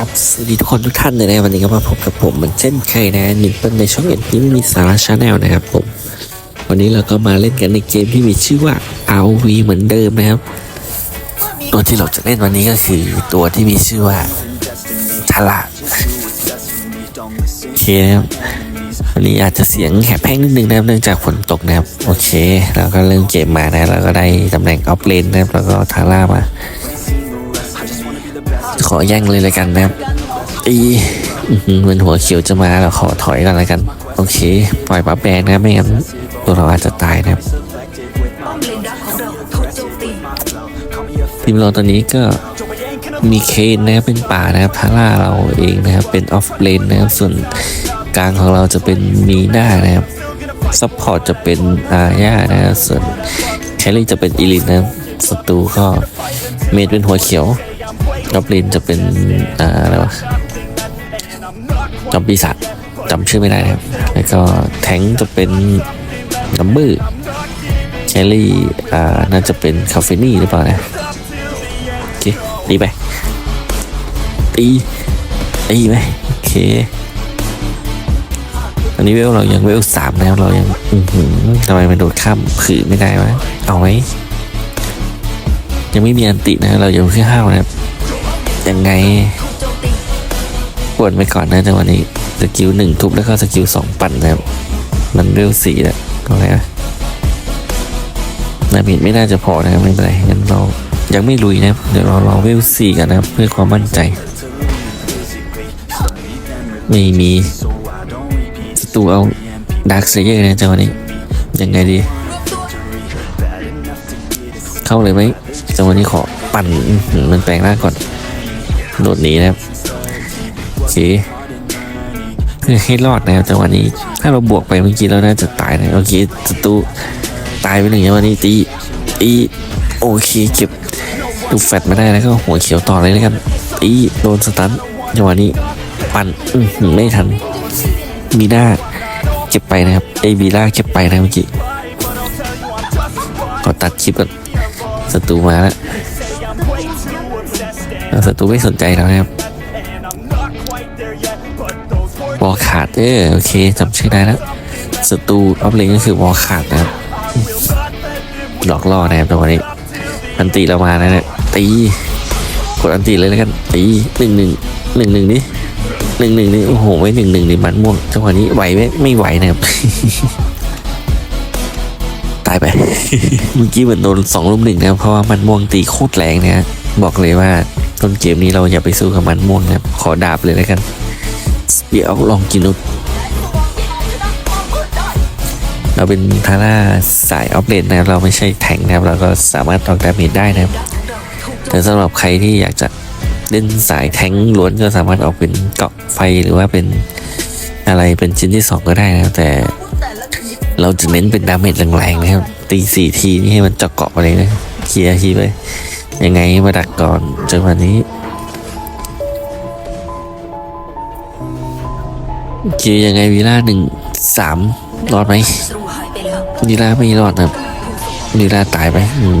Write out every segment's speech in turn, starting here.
ครับสวัสดีทุกคนทุกท่านเลยนะวันนี้ก็มาพบกับผมเหมือนเช่นเคยนะนิปเปิลในช่องเอ็นที่ไม่มีสาระชาแนลนะครับผมวันนี้เราก็มาเล่นกันในเกมที่มีชื่อว่า RV เหมือนเดิมนะครับ ตัวที่เราจะเล่นวันนี้ก็คือตัวที่มีชื่อว่าทาราโอเคนะครับวันนี้อาจจะเสียงแหบแห้งนิดนึงนะครับเนื่องจากฝนตกนะครับโอเคเราก็เริ่มเกมมานะเราก็ได้ตำแหน่งออฟเลนนะครับแล้วก็ทาร่ามา ขอแย่งเลยเลยกันนะครับอีเหมือนหัวเขียวจะมาเราขอถอยกันแล้วกัน โอเค ปล่อยปั๊บแบนนะไม่งั้นตัวเราอาจจะตายนะครับทีมเราตอนนี้ก็มีเคนนะครับเป็นป่านะครับทาร่าเราเองนะครับเป็นออฟเลนนะครับส่วนกลางของเราจะเป็นมีด้านะครับซัพพอร์ตจะเป็นอาญานะครับส่วนแคลรี่จะเป็นอีลินนะครับศัตรูก็เมดเป็นหัวเขียว ออฟเลนจะเป็นอะไรวะจอมปีศาจจำชื่อไม่ได้นะครับ แล้วก็แทงจะเป็นนัมเบอร์แคลรี่อ่าน่าจะเป็นคาเฟนี่หรือเปล่านะโอเคตีไปตีตีไปโอเคอันนี้เวลเรายังเวลสามแล้วเรายังอือหือทำไมมันโดดข้ามผืนไม่ได้วะเอาไหมยังไม่มีอันตินะ เราอยังแค่ห้าวนะครับ ยังไงปวดไปก่อนนะจังวะนี้สกิลหนึ่งทุบแล้วก็สกิลสองปั่นนะครับมันเร็วสี่แล้วก็ไงนะนามิดไม่น่าจะพอนะครับไม่เป็นไรงั้นเรายังไม่ลุยนะเดี๋ยวเรารอเวลสี่กันนะเพื่อความมั่นใจ ไม่มีศัตรูเอาดาร์คเซเยอร์นะจังหวะนี้ยังไงดี เข้าเลยไหมจังหวะนี้ขอปั่นมันแปลงร่างก่อน โดดหนีนะครับโอเคเพื่อให้รอดนะครับจังหวะนี้ ถ้าเราบวกไปเมื่อกี้เราน่าจะตายนะโอเคศัตรูตายไปหนึ่งจังหวะนี้ตีตีโอเคเก็บดูแฟตมาได้แล้วก็หัวเขียวต่อเลยแล้วกันตีโดนสตันจังหวะนี้ปั่นอื้อหือไม่ทันมีหน้าเก็บไปนะครับไอวีล่าเก็บไปนะเมื่อกี้ขอตัดคลิปก่อนศัตรูมาแล้ว ศัตรูไม่สนใจแล้วนะครับวอลขาดเออโอเคจำชื่อได้แล้วศัตรูออฟเลนก็คือวอลขาดนะครับหลอกล่อนะครับตรงนี้อันตีเรามาแล้วเนี่ยตีกดอันตีเลยแล้วกันตีหนึ่งหนึ่งหนึ่งหนึ่งนี่หนึ่งหนึ่งนี่โอ้โหไม่หนึ่งหนึ่งนี่มันม่วงจังหวะนี้ไหวไหมไม่ไหวนะครับายไป เมื่อกี้เหมือนโดนสองลุมหนึ่งนะครับเพราะว่ามันม่วงตีโคตรแรงนะบอกเลยว่าต้นเกมนี้เราอย่าไปสู้กับมันม่วงนะครับขอดาบเลยแล้วกันเดี๋ยวลองกินุดเราเป็นทาร่าสายออฟเลนนะครับเราไม่ใช่แทงนะครับเราก็สามารถออกดาเมจได้นะครับ แต่สำหรับใครที่อยากจะเล่นสายแทงล้วนก็สามารถออกเป็นเกาะไฟหรือว่าเป็นอะไรเป็นชิ้นที่สองก็ได้นะแต่ เราจะเน้นเป็นดาเมจแรงๆนะครับ ตีสี่ทีนี่ให้มันเจาะเกาะไปเลยนะเคลียร์ทีไปยังไงมาดักก่อนจนวันนี้โอเคยังไงวีล่าหนึ่งสามรอดไหมวีล่าไม่รอดนะครับวีล่าตายไป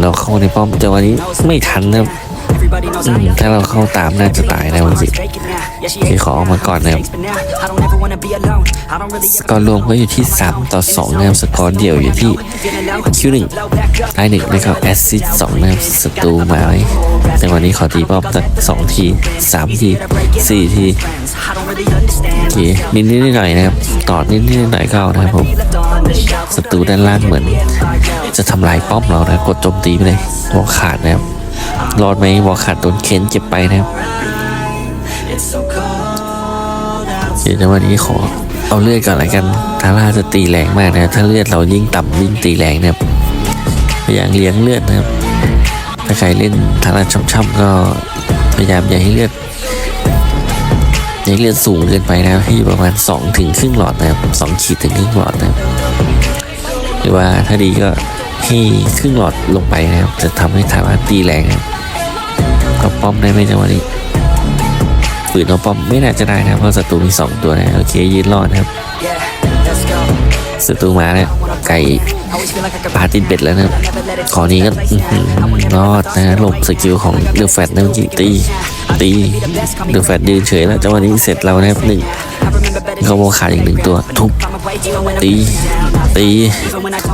เราเข้าในป้อมจังหวะนี้ไม่ทันนะครับ ถ้าเราเข้าตามน่าจะตายนะจริงๆโอเคขอออกมาก่อนนะครับสกอร์รวมก็อยู่ที่ 3 ต่อ2นะครับสกอร์เดี่ยวอยู่ที่คิวหนึ่งได้หนึ่งแล้วก็แอสซิสสองนะครับศัตรูมาไหมจังหวะนี้ขอตีป้อมสักสองทีสามทีสี่ทีโอเคนิดนิดหน่อยๆนะครับต่อนิดนิดหน่อยๆก็เอานะครับผมศัตรูด้านล่างเหมือน จะทำลายป้อมเรานะกดโจมตีไปเลยวอลขาดนะครับ รอดไหมวอขาดโดนเค้นเจ็บไปนะครับเดี๋ยวจังหวะนี้ขอเอาเลือดก่อนละกันทาร่าจะตีแรงมากนะถ้าเลือดเรายิ่งต่ำยิ่งตีแรงนะครับพยายามเลี้ยงเลือดนะครับ ถ้าใครเล่นทาร่าช่ำๆก็พยายามอย่าให้เลือดอย่าให้เลือดสูงเกินไปนะครับให้อยู่ประมาณ2ถึงครึ่งหลอดนะครับสองขีดถึงครึ่งหลอดนะครับหรือว่าถ้าดีก็ ให้ครึ่งหลอดลงไปนะครับ จะทำให้ทาร่าตีแรงนะครับก็ป้อมได้ไหมจังหวะนี้ฝืนเอาป้อมไม่น่าจะได้นะเพราะศัตรูมีสองตัวนะโอเคยืนรอดนะครับศัตรูมาแล้วไก่ปาติดเบ็ดแล้วนะครับขอนี้ก็รอดนะหลบสกิลของเดอแฟตนะเมื่อกี้ตี ตีเดอะแฟตยืนเฉยแล้วจังหวะนี้เสร็จเรานะครับหนึ่งเขาโมขาดอีกหนึ่งตัวทุบตีตี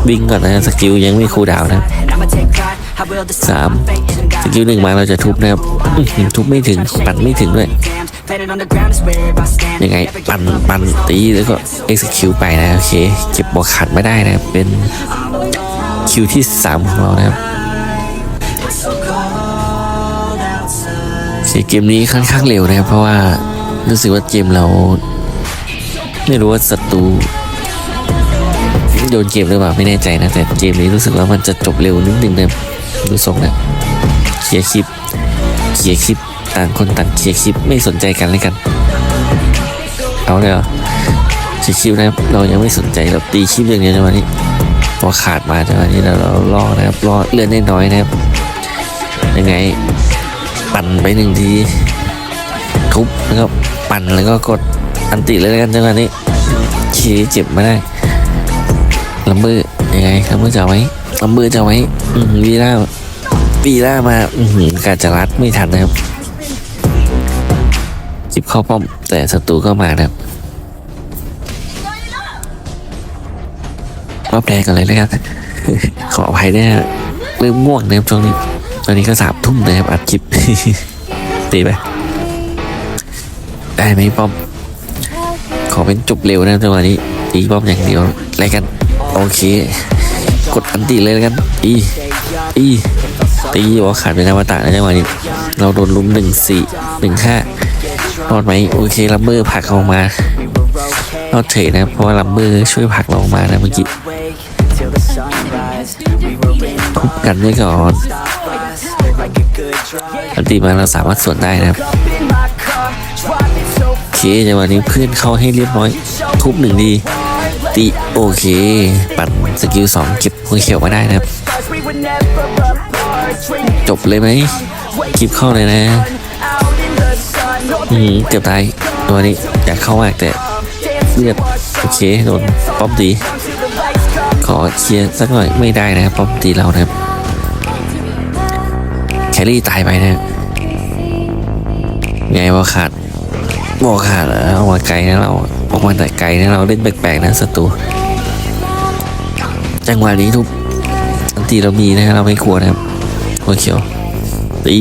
วิ่งก่อนนะสกิลยังไม่คูลดาวนะสามสกิลหนึ่งมาเราจะทุบนะครับทุบไม่ถึงปัดไม่ถึงด้วยยังไงปั่นปั่นตีแล้วก็ execute ไปนะโอเคเก็บบอขาดไม่ได้นะเป็นคิวที่สามของเรานะครับ โอเคเกมนี้ค่อนข้างเร็วนะครับ เพราะว่ารู้สึกว่าเกมเราไม่รู้ว่าศัตรูโยนเกมหรือเปล่าไม่แน่ใจนะ แต่เกมนี้รู้สึกว่ามันจะจบเร็วนิดนึงนะดูทรงนะเคลียร์คลิปเคลียร์คลิปต่างคนต่างเคลียร์คลิปไม่สนใจกันเลยกัน เอาเลยเหรอเคลียร์คลิปนะครับเรายังไม่สนใจเราตีคลิปอย่างเดียวจังหวะนี้พอขาดมาจังหวะนี้เราเราล่อนะครับล่อเลื่อนได้น้อยนะครับยังไง ปั่นไปหนึ่งทีทุบแล้วก็ปั่นแล้วก็กดอันติเลยแล้วกันจังหวะนี้เคเจ็บไมาได้ลัมเบอร์ยังไงลัมเบอร์จะไว้ลัมเบอร์จะไว้อืมวีล่าวีล่ามาอืการจะรัดไม่ทันนะครับจิบเข้าป้อมแต่ศัตรูก็มานะครับรอบแรกกันเลยนะครับขออภัยด้วยนะเริ่มง่วงนะครับช่วงนี้ ตอนนี้ก็สามทุ่มนะครับอัดคลิปตีไปได้ไหมป้อม ขอเป็นจบเร็วนะจังหวะนี้ตีป้อมอย่างเดียวอะไรกัน โอเค กดอันตีเลยแล้วกันตีตีตีว่าขาดเป็นอวตารนะจังหวะนี้ เราโดนลุมหนึ่งสี่หนึ่งห้ารอดไหมโอเคลัมเบอร์ผลักออกมารอดเฉยนะเพราะว่าลัมเบอร์ช่วยผลักเราออกมานะเมื่อกี้ทุบกันไว้ก่อน อันตีมาเราสามารถสวนได้นะครับโอเคจังหวะนี้เพื่อนเข้าให้เรียบร้อย ทุบหนึ่งดีตีโอเค ปั่นสกิลสองเก็บหัวเขียวมาได้นะครับ จบเลยไหมคลิปเข้าเลยนะอืมเกือบตายตัวนี้อยากเข้ามากแต่เลือดโอเคโดนป้อมตีขอเคลียร์สักหน่อยไม่ได้นะครับป้อมตีเรานะครับ แครี่ตายไปนะไงว่าขาดบอกขาดเหรออามาไกลนะเราออกมาแต่ไกลนะเราเล่นแปลกๆนะศัตรูจังหวะนี้ทุกอันตีเรามีนะเราไม่กลัวนะครับหัวเขียวตี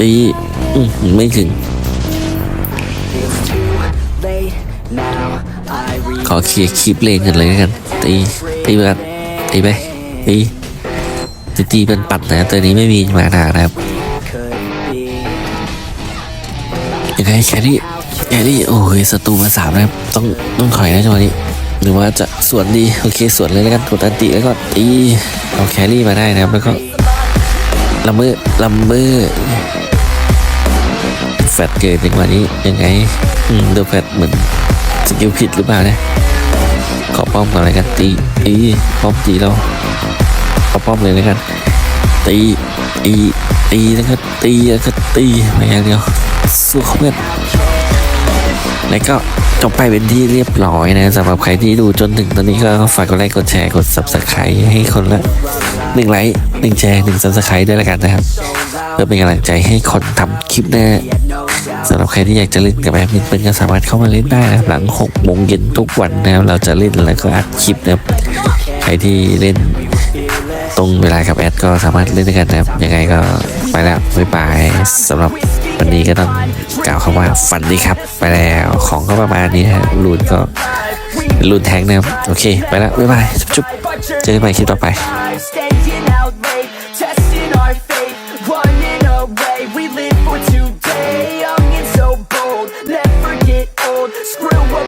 ตีอื้อหือไม่ถึง ขอเคลียร์คลิปเลนกันเลยกันตีตีไปกันตีไปตี ตีตีเป็นปัดนะตัวนี้ไม่มีมานานะครับยังไงแครี่แครี่โอ้ยศัตรูมาสามนะครับต้องต้องถอยนะจังหวะนี้หรือว่าจะสวนดีโอเคสวนเลยแล้วกันกดอันติแล้วก็ตีเอาแครี่มาได้นะครับแล้วก็ลัมเบอร์ลัมเบอร์แฟดเกิดจังหวะนี้ยังไงอืมดูแฟดเหมือนสกิลผิดหรือเปล่าเนี่ยขอป้อมก่อนอะไรกันตีตีป้อมตีเรา ขอป้อมเลยแล้วกันตีตีตีแล้วก็ตีแล้วก็ตีไปอย่างเดียวสู้เขาเพื่อนแล้วก็จบไปเป็นที่เรียบร้อยนะสำหรับใครที่ดูจนถึงตอนนี้ก็ฝากกดไลค์กดแชร์กด subscribe ให้คนละหนึ่งไลค์หนึ่งแชร์หนึ่ง subscribe ด้วยแล้วกันนะครับ เพื่อเป็นกำลังใจให้คนทำคลิปหน้าสำหรับใครที่อยากจะเล่นกับแอดมินเป็นก็สามารถเข้ามาเล่นได้นะครับหลัง6โมงเย็นทุกวันนะครับเราจะเล่นแล้วก็อัดคลิปนะครับใครที่เล่น ตรงเวลากับแอดก็สามารถเล่นด้วยกันนะครับ ยังไงก็ไปแล้วบ๊ายบายสำหรับวันนี้ก็ต้องกล่าวคำว่าฟันดีครับ ไปแล้วของก็ประมาณนี้ฮะลูนก็ลูนแทงนะครับ โอเค ไปแล้วบ๊ายบาย จุ๊บเจอกันใหม่คลิปต่อไป